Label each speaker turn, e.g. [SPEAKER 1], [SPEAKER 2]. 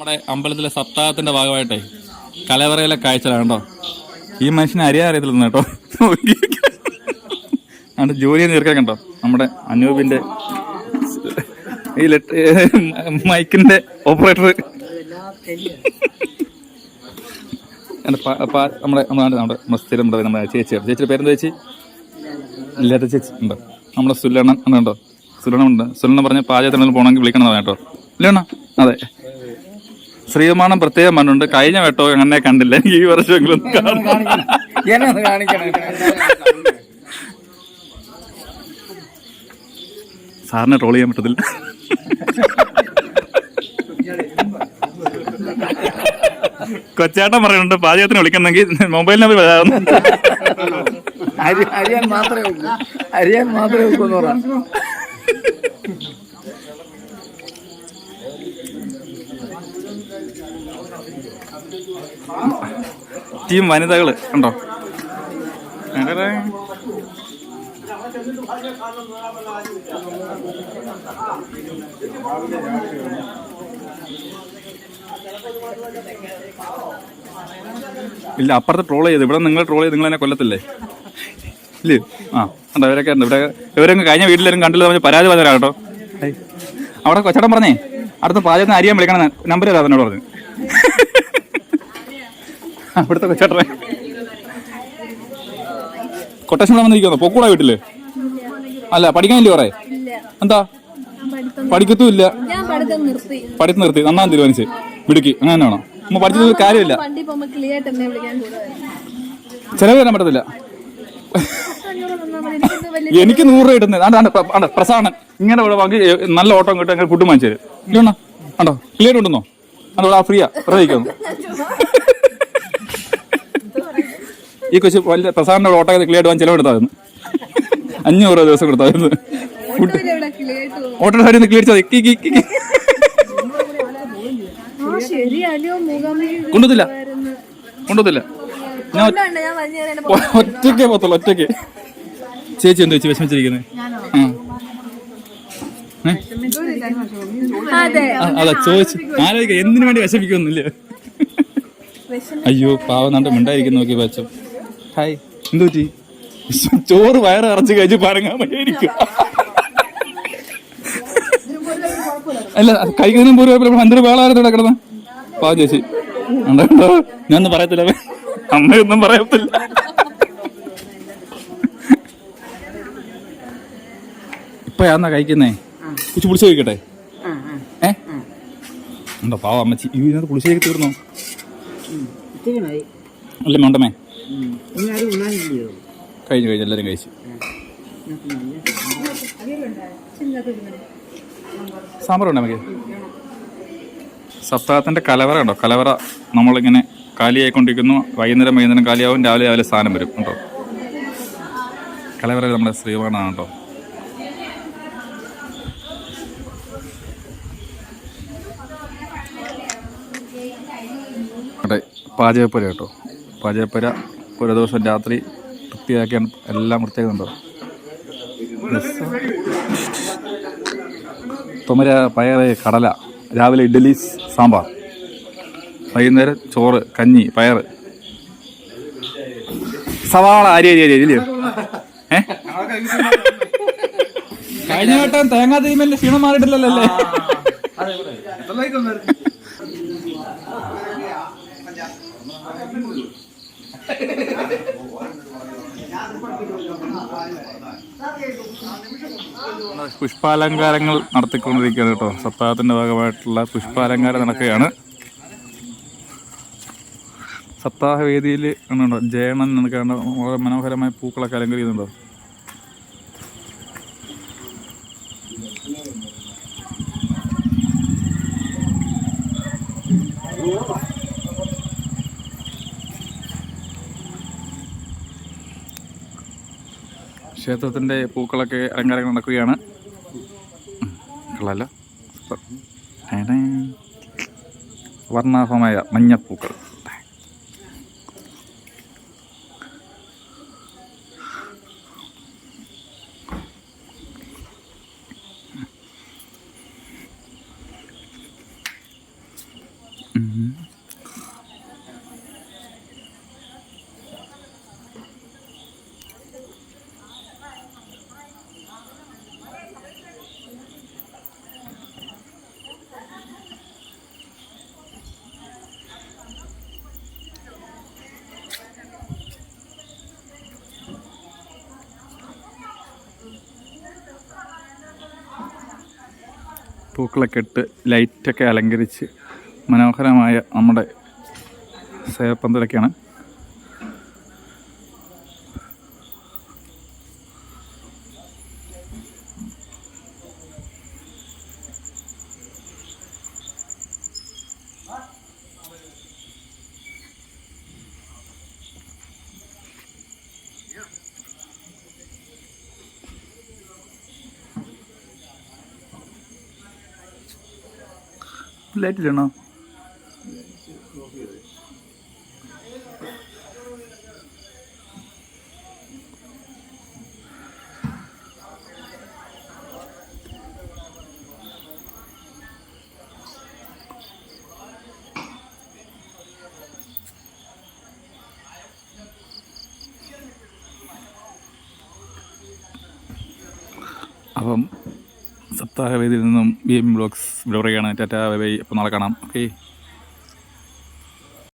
[SPEAKER 1] നമ്മുടെ അമ്പലത്തിലെ സപ്താഹത്തിന്റെ ഭാഗമായിട്ടേ കലവറയിലെ കാഴ്ചയാണ് കേട്ടോ. ഈ മനുഷ്യനെ അറിയാൻ അറിയത്തില്ല കേട്ടോ. അവിടെ ജോലി തീർക്കാൻ കണ്ടോ? നമ്മുടെ അനൂപിന്റെ ഈ മൈക്കിന്റെ ഓപ്പറേറ്റർ. നമ്മുടെ നമ്മുടെ സ്ഥിരം ഉണ്ടോ? നമ്മുടെ ചേച്ചിയാണ് ചേച്ചിയുടെ പേരെന്താ ചേച്ചി? ഇല്ലാത്ത ചേച്ചി ഉണ്ടോ. നമ്മുടെ സുല്ലണ്ണൻ എന്നുണ്ടോ സുല്ലണ്ണൻ ഉണ്ട്. സുല്ലണ്ണൻ പറഞ്ഞ പാചകത്തിനെങ്കിലും പോകണമെങ്കിൽ വിളിക്കണം കേട്ടോ. ഇല്ലണ്ണ അതെ. ശ്രീമാനം പ്രത്യേകം പറഞ്ഞുണ്ട് കഴിഞ്ഞ വെട്ടോ അങ്ങനെ കണ്ടില്ല. എനിക്ക് ഈ വർഷമെങ്കിലും സാറിനെ ട്രോൾ ചെയ്യാൻ പറ്റത്തില്ല. കൊച്ചേട്ടൻ പറയുന്നുണ്ട് പാചകത്തിന് വിളിക്കുന്നെങ്കിൽ മൊബൈൽ നമ്പർ വരാറുണ്ട്
[SPEAKER 2] അരി അരിയാൻ മാത്രമേ ഉള്ളൂ. അരിയാൻ മാത്രമേ ഉള്ളൂ എന്ന് പറയാം
[SPEAKER 1] ടീം വനിതകൾ ഉണ്ടോ ഇല്ല അപ്പുറത്ത് ട്രോൾ ചെയ്ത്. ഇവിടെ നിങ്ങൾ ട്രോൾ ചെയ്ത് നിങ്ങൾ എന്നെ കൊല്ലത്തില്ലേ? ഇല്ലേ? ആ ഉണ്ടോ ഇവരൊക്കെ ഉണ്ട്. ഇവിടെ ഇവരൊക്കെ കഴിഞ്ഞ വീട്ടിലും കണ്ടില്ല പറഞ്ഞ് പരാതി പറഞ്ഞാൽ കേട്ടോ. അവിടെ കൊച്ചടം പറഞ്ഞേ അടുത്ത പാചകം അരിയാൻ വിളിക്കണം നമ്പർ തരാം എന്നോട് പറഞ്ഞു. അവിടുത്തെ കൊച്ചേട്ടനെ. കൊട്ടേഷൻ ഇവിടെ വന്നിരിക്കുന്നു പൊക്കൂടാ വീട്ടിൽ? അല്ല പഠിക്കാനില്ലേ കുറെ? എന്താ? പഠിക്കത്തും ഇല്ല
[SPEAKER 3] ഞാൻ പഠിത്തം നിർത്തി.
[SPEAKER 1] നന്നാൻ തീരുമാനിച്ച്. മിടുക്കി. അങ്ങനെ തന്നെ വേണം. നമ്മ പഠിച്ചത് കാര്യമില്ല. ചെലവ് തരാൻ പറ്റത്തില്ല. എനിക്ക് നൂറ് രൂപ കിട്ടുന്നത് പ്രസാദൻ ഇങ്ങനെ ഇവിടെ വാങ്ങി നല്ല ഓട്ടം കിട്ടും അങ്ങനെ ഫുഡ് വാങ്ങിച്ചു തരും. ഇല്ലണ്ണ ക്ലിയർ ഉണ്ടെന്നോ? അതോടെ ഫ്രീയാ. പ്രസവിക്കുന്നു ഈ കൊച്ചു വലിയ പ്രസാദിന്റെ ഓട്ടോ ക്ലിയർ വാങ്ങി ചിലവെടുത്തായിരുന്നു അഞ്ഞൂറ് രൂപ ദിവസം കൊടുത്തായിരുന്നു.
[SPEAKER 3] ആയിട്ട്
[SPEAKER 1] ഓട്ടോ സാരി ക്ലിയർ കൊണ്ടുവന്നില്ല. കൊണ്ടുവന്നില്ല. ഞാൻ ഒറ്റയ്ക്കേ പോത്തുള്ളൂ ഒറ്റയ്ക്ക്. ചേച്ചി എന്ത് ചേച്ചി വിഷമിച്ചിരിക്കുന്നത്?
[SPEAKER 3] അതെ.
[SPEAKER 1] ചോദിച്ചു. ആലോചിക്ക എന്തിനു വേണ്ടി വിഷമിക്കൊന്നുമില്ല അയ്യോ പാവം നണ്ട് മിണ്ടായിരിക്കും നോക്കി വെച്ചു ഹായ്. എന്തുപറ്റി? ചോറ് വയറ് അറച്ച് കഴിച്ച് പരങ്ങാൻ വയ്യായിരിക്കും അല്ല കഴിക്കുന്നതിനും പോലും എന്തൊരു വേളാരത്തോടെ കിടന്ന? പാവം ചേച്ചി. ഉണ്ടോ ഞാനൊന്നും പറയത്തില്ല. അമ്മയൊന്നും പറയത്തില്ല. ഇപ്പഴാന്നാ കഴിക്കുന്നേ? കുച്ചു പുളിച്ച് കഴിക്കട്ടെ? ഏ? ഉണ്ടോ പാവ അമ്മച്ചി. ഈ ഇതിനകത്ത് പുളിശ്ശേരി തീർന്നോ? അല്ല
[SPEAKER 2] ഉണ്ണാനില്ലയോ
[SPEAKER 1] കഴിഞ്ഞു കഴിഞ്ഞു എല്ലാവരും കഴിച്ചു. സാമ്പാർ. ഉണ്ടോ നമുക്ക്? സപ്താഹത്തിന്റെ കലവറ ഉണ്ടോ? കലവറ നമ്മളിങ്ങനെ കാലിയായിക്കൊണ്ടിരിക്കുന്നു. വൈകുന്നേരം വൈകുന്നേരം കാലിയാവും. രാവിലെ രാവിലെ സാധനം വരും. കേട്ടോ കലവറ നമ്മുടെ ശ്രീവാണാണ് കേട്ടോ. പാചകപ്പുര കേട്ടോ. പാചകപ്പുര ഒരു ദിവസം രാത്രി വൃത്തിയാക്കിയാണ് എല്ലാം വൃത്തിയാക്കുന്നുണ്ടോ. തുമര പയറ് കടല രാവിലെ ഇഡ്ഡലി സാമ്പാർ. വൈകുന്നേരം ചോറ് കഞ്ഞി പയറ്. സവാള അരി അരി അരി അരിയോ ഏ? കഴിഞ്ഞ വട്ടം തേങ്ങാ തീമലിന്റെ ക്ഷീണം മാറിയിട്ടില്ലല്ലോ അല്ലേ? പുഷ്പാലങ്കാരങ്ങൾ നടത്തിക്കൊണ്ടിരിക്കുകയാണ് കേട്ടോ. സപ്താഹത്തിന്റെ ഭാഗമായിട്ടുള്ള പുഷ്പാലങ്കാരം നടക്കുകയാണ്. സപ്താഹ വേദിയിൽ ഉണ്ടോ ജയണൻ നടക്കാണ്ട് വളരെ മനോഹരമായ പൂക്കളൊക്കെ അലങ്കരിക്കുന്നുണ്ടോ? ക്ഷേത്രത്തിന്റെ പൂക്കളൊക്കെ അലങ്കാരങ്ങൾ നടക്കുകയാണ്. കളല്ല വർണാഭമായ മഞ്ഞപ്പൂക്കൾ. പൂക്കളൊക്കെ ഇട്ട് ലൈറ്റൊക്കെ അലങ്കരിച്ച് മനോഹരമായ നമ്മുടെ സേവപ്പന്തലൊക്കെയാണ് ലൈറ്റില്ലണോ അപ്പം സപ്താഹവേദിയിൽ നിന്നും ബി എം ബ്ലോഗ്സ് പറയുകയാണ് ടാറ്റാ ബൈ ബൈ. അപ്പോൾ നാളെ കാണാം. ഓക്കെ.